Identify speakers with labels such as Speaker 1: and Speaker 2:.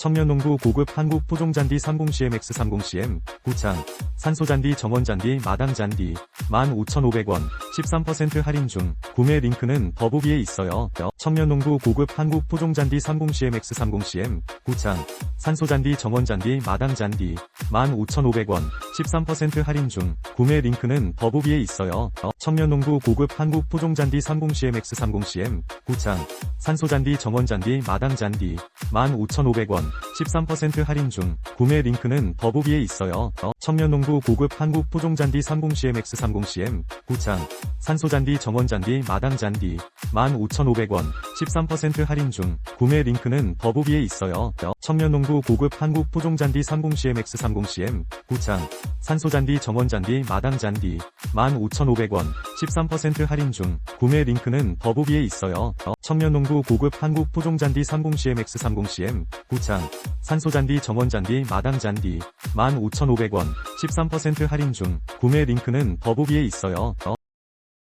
Speaker 1: 청년농구 고급 한국 포종잔디 30CMX 30CM, 구창, 산소잔디 정원잔디 마당잔디, 15,500원, 13% 할인 중, 구매 링크는 더보기에 있어요. 청년농구 고급 한국 포종잔디 30CMX 30CM, 구창, 산소잔디 정원잔디 마당잔디, 15,500원, 13% 할인 중, 구매 링크는 더보기에 있어요. 청년농구 고급 한국 포종잔디 30CMX 30CM, 구창, 산소잔디 정원잔디 마당잔디, 15,500원, 13% 할인 중, 구매 링크는 더보기에 있어요. 청년농구 고급 한국 포종잔디 30CMX 30CM, 구창, 산소잔디 정원잔디 마당잔디, 15,500원, 13% 할인 중, 구매 링크는 더보기에 있어요. 청년농구 고급 한국 포종잔디 30CMX 30CM, 구창, 산소잔디 정원잔디 마당잔디, 15,500원, 13% 할인 중, 구매 링크는 더보기에 있어요. 청년농구 고급 한국 포종잔디 30CMX 30CM, 구창, 산소잔디 정원잔디 마당잔디, 15,500원, 13% 할인 중, 구매 링크는 더보기에 있어요.